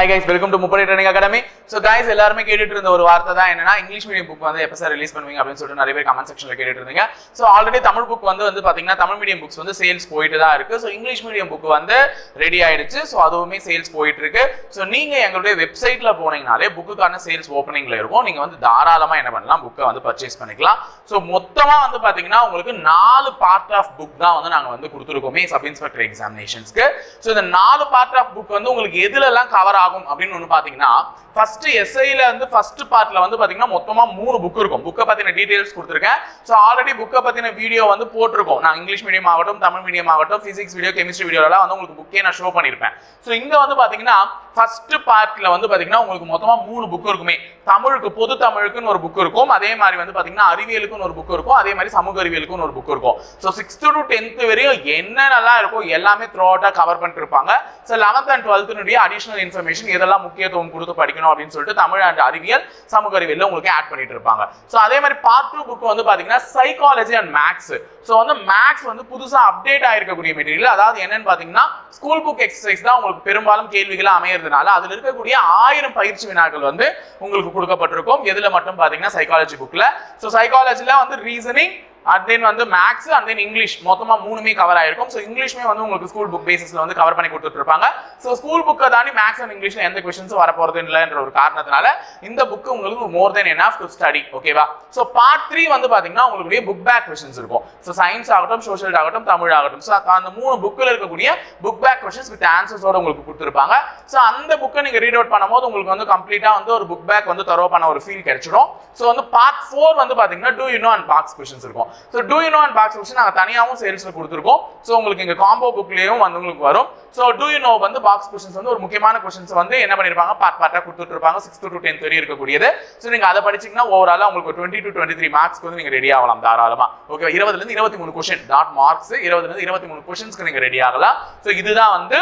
Hi guys welcome to Muppadai training academy so guys எல்லாருமே கேட்டுட்டு இருந்த ஒரு வார்த்தை தான் என்னன்னா இங்கிலீஷ் மீடியம் புக் வந்து எப்போ சார் ரிலீஸ் பண்ணுவீங்க அப்படின்னு சொல்லிட்டு நிறைய பேர் கமெண்ட் செக்ஷனில் கேட்டுட்டு இருந்தீங்க. ஸோ ஆல்ரெடி தமிழ் புக் வந்து வந்து பார்த்தீங்கன்னா தமிழ் மீடியம் புக்ஸ் வந்து சேல்ஸ் போயிட்டு தான் இருக்கு. ஸோ இங்கிலீஷ் மீடியம் புக் வந்து ரெடி ஆயிடுச்சு. ஸோ அதுவுமே சேல்ஸ் போயிட்டு இருக்கு. ஸோ நீங்க எங்களுடைய வெப்சைட்ல போனீங்கனாலே புக்குக்கான சேல்ஸ் ஓப்பனிங்ல இருக்கும். நீங்க வந்து தாராளமா என்ன பண்ணலாம் புக்கை வந்து பர்ச்சேஸ் பண்ணிக்கலாம். ஸோ மொத்தமா வந்து பார்த்தீங்கன்னா உங்களுக்கு நாலு பார்ட் ஆஃப் புக் தான் வந்து நாங்கள் வந்து கொடுத்துருக்கோமே சப் இன்ஸ்பெக்டர் எக்ஸாமினேஷன்ஸ்க்கு ஸோ இந்த நாலு பார்ட் ஆஃப் புக் வந்து உங்களுக்கு எதுலலாம் கவர் ஆகும் அப்படின்னு ஒன்று பாத்தீங்கன்னா ஃபர்ஸ்ட் எஸ்ஐல வந்து ஃபர்ஸ்ட் பார்ட்ல வந்து பாத்தீங்கன்னா மொத்தமா மூணு புக் இருக்கும். புக்கை பத்தின டீடைல்ஸ் கொடுத்துருக்கேன். ஸோ ஆல்ரெடி புக்கை பத்தின வீடியோ வந்து போட்டிருக்கோம். நான் இங்கிலீஷ் மீடியம் ஆகட்டும் தமிழ் மீடியம் ஆகட்டும் பிசிக்ஸ் வீடியோ கெமிஸ்ட்ரி வீடியோலாம் வந்து உங்களுக்கு புக்கே நான் ஷோ பண்ணியிருப்பேன் ஸோ இங்க வந்து பாத்தீங்கன்னா ஃபர்ஸ்ட் பார்ட்ல வந்து பாத்தீங்கன்னா உங்களுக்கு மொத்தமா மூணு புக் இருக்குமே. தமிழுக்கு பொது தமிழுக்குன்னு ஒரு புக் இருக்கும். அதே மாதிரி வந்து பாத்தீங்கன்னா அறிவியலுக்குன்னு ஒரு புக் இருக்கும். அதே மாதிரி சமூக அறிவியலுக்குன்னு ஒரு புக் இருக்கும். ஸோ சிக்ஸ்த் டு டென்த் வரையும் என்னென்னலாம் இருக்கோ எல்லாமே த்ரூ அவுட்டாக கவர் பண்ணிட்டு இருப்பாங்க ஸோ லெவன்த் அண்ட் டுவெல்த்துனுடைய அடிஷனல் இன்ஃபர்மேஷன் எதெல்லாம் முக்கியத்துவம் கொடுத்து படிக்கணும் அப்படின்னு சொல்லிட்டு தமிழ் அண்ட் அறிவியல் சமூக அறிவியல் உங்களுக்கு ஆட் பண்ணிட்டு இருப்பாங்க. ஸோ அதே மாதிரி பார்ட் டூ புக் வந்து பாத்தீங்கன்னா சைக்காலஜி அண்ட் மேக்ஸ் ஸோ வந்து மேக்ஸ் வந்து புதுசா அப்டேட் ஆயிருக்கக்கூடிய மெட்டீரியல் அதாவது என்னன்னு பார்த்தீங்கன்னா ஸ்கூல் புக் எக்ஸசைஸ் தான் உங்களுக்கு பெரும்பாலும் கேள்விகளாக அமையிறதுனால அதில் இருக்கக்கூடிய ஆயிரம் பயிற்சி வினாக்கள் வந்து உங்களுக்கு கொடுக்கப்பட்டிருக்கும். எதில் மட்டும் பாத்தீங்கன்னா சைக்காலஜி புக்கில் ஸோ சைக்காலஜில வந்து ரீசனிங் அண்ட் தென் வந்து மேக்ஸ் அண்ட் தென் இங்கிலீஷ் மொத்தமாக மூணுமே கவர் ஆயிருக்கும். ஸோ இங்கிலீஷ்மே வந்து உங்களுக்கு ஸ்கூல் புக் பேசிஸில் வந்து கவர் பண்ணி கொடுத்துட்ருப்பாங்க. ஸோ ஸ்கூல் புக்கை தாண்டி மேக்ஸ் அண்ட் இங்கிலீஷ்ல எந்த கொஸ்டின்ஸும் வரப்போகிறது இல்லைன்ற ஒரு காரணத்தினால இந்த புக் உங்களுக்கு more than enough to study ஓகேவா ஸோ பார்ட் த்ரீ வந்து பார்த்தீங்கன்னா உங்களுக்கு புக் பேக் கொஸ்டின்ஸ் இருக்கும். ஸோ சயின்ஸ் ஆகட்டும் சோஷியல் ஆகட்டும் தமிழ் ஆகட்டும். ஸோ அந்த மூணு புக்கில் இருக்கக்கூடிய புக் பேக் கொஸ்டின்ஸ் வித் ஆன்சர்ஸோட உங்களுக்கு கொடுத்துருப்பாங்க. ஸோ அந்த புக்கை நீங்கள் ரீட் அவுட் பண்ணும்போது உங்களுக்கு வந்து கம்ப்ளீட்டாக வந்து ஒரு புக் பேக் வந்து தரோ பண்ண ஒரு ஃபீல் கிடைச்சிடும். ஸோ வந்து பார்ட் ஃபோர் வந்து பார்த்தீங்கன்னா do you know and box questions இருக்கும். So do you know and box question நாங்கள் தனியாகவும் சேல்ஸில் கொடுத்துருக்கோம். ஸோ உங்களுக்கு இங்கே காம்போ புக்லேயும் வந்து உங்களுக்கு வரும். ஸோ டூ யூ நோ வந்து பாக்ஸ் கொஷின்ஸ் வந்து ஒரு முக்கியமான கொஷின்ஸ் வந்து என்ன பண்ணிருப்பாங்க? பார்ட் பார்ட்டாக கொடுத்துட்டு இருப்பாங்க. சிக்ஸ்த் டு டென்த் வரையும் இருக்கக்கூடியது. ஸோ நீங்கள் அதை படிச்சீங்கன்னா ஓவராலாக உங்களுக்கு டுவெண்ட்டி டு டுவெண்ட்டி த்ரீ மார்க்ஸ்க்கு வந்து நீங்கள் ரெடி ஆகலாம் தாராளமாக ஓகே இருபதுலேருந்து இருபத்தி மூணு கொஷின் நாட் மார்க்ஸ் இருபதுலேருந்து இருபத்தி மூணு கொஷின்ஸ்க்கு நீங்கள் ரெடி ஆகலாம். ஸோ இதுதான் வந்து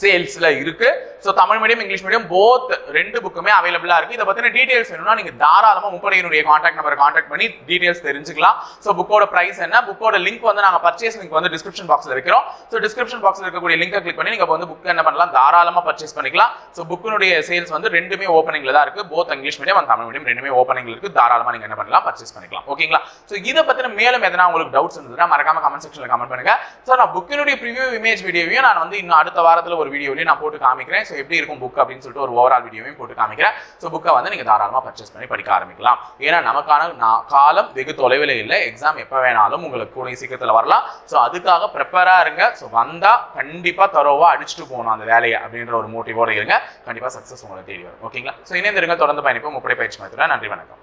சேல்ஸ்ல இருக்கு. So Tamil medium English medium both ரெண்டு புக்குமே அவைலபிளா இருக்கு. இதை பத்தின டீடைல்ஸ் வேணும்னா நீங்க தாராளமா முப்படையினுடைய காண்டாக்ட் நம்பரை காண்டாக்ட் பண்ணி டீடைல்ஸ் தெரிஞ்சுக்கலாம். ஸோ புக்கோட பிரைஸ் என்ன? புக்கோட லிங்க் வந்து நாங்க பர்ச்சேஸ் லிங்க் வந்து டிஸ்கிரிப்ஷன் பாக்ஸ்ல வைக்கிறோம். ஸோ டிஸ்கிரிப்ஷன் பாக்ஸ்ல இருக்கக்கூடிய லிங்கை கிளிக் பண்ணி நீங்க வந்து புக் என்ன பண்ணலாம்? தாராளமா பர்ச்சேஸ் பண்ணிக்கலாம். ஸோ புக்கினுடைய சேல்ஸ் வந்து ரெண்டுமே ஓப்பனிங்ல தான் இருக்கு. Both English medium and Tamil medium ரெண்டுமே ஓப்பனிங்ல இருக்கு. தாராளமா நீங்க என்ன பண்ணலாம்? பர்ச்சேஸ் பண்ணிக்கலாம். ஓகேங்களா ஸோ இதை பத்தின மேலும் எதனா உங்களுக்கு டவுட்ஸ் இருந்ததுன்னா மறக்காம கமெண்ட் செக்ஷன்ல கமெண்ட் பண்ணுங்க. ஸோ நான் புக்கினுடைய ப்ரிவியூ இமேஜ் வீடியோவையும் நான் வந்து இன்னும் அடுத்த வாரத்தில் ஒரு வீடியோலையும் நான் போட்டு காமிக்கிறேன். ஸோ எப்படி இருக்கும் புக் அப்படின்னு சொல்லிட்டு ஒரு ஓவரால் வீடியோவையும் போட்டு காமிக்கிறேன். ஸோ புக்கை வந்து நீங்கள் தாராளமாக பர்ச்சேஸ் பண்ணி படிக்க ஆரம்பிக்கலாம். ஏன்னா நமக்கான காலம் வெகு தொலைவில் இல்லை. எக்ஸாம் எப்போ வேணாலும் உங்களுக்கு கூடிய சீக்கிரத்தில் வரலாம். ஸோ அதுக்காக ப்ரிப்பேராக இருங்க. ஸோ வந்தால் கண்டிப்பாக தரோவாக அடிச்சுட்டு போகணும் அந்த வேலையை அப்படின்ற ஒரு மோட்டிவோட இருங்க. கண்டிப்பாக சக்ஸஸ் உங்களை தேடி வரும். ஓகேங்களா ஸோ இணைந்திருங்க தொடர்ந்து பயணிப்போம். முப்படை பயிற்சி மையத்தில் நன்றி வணக்கம்.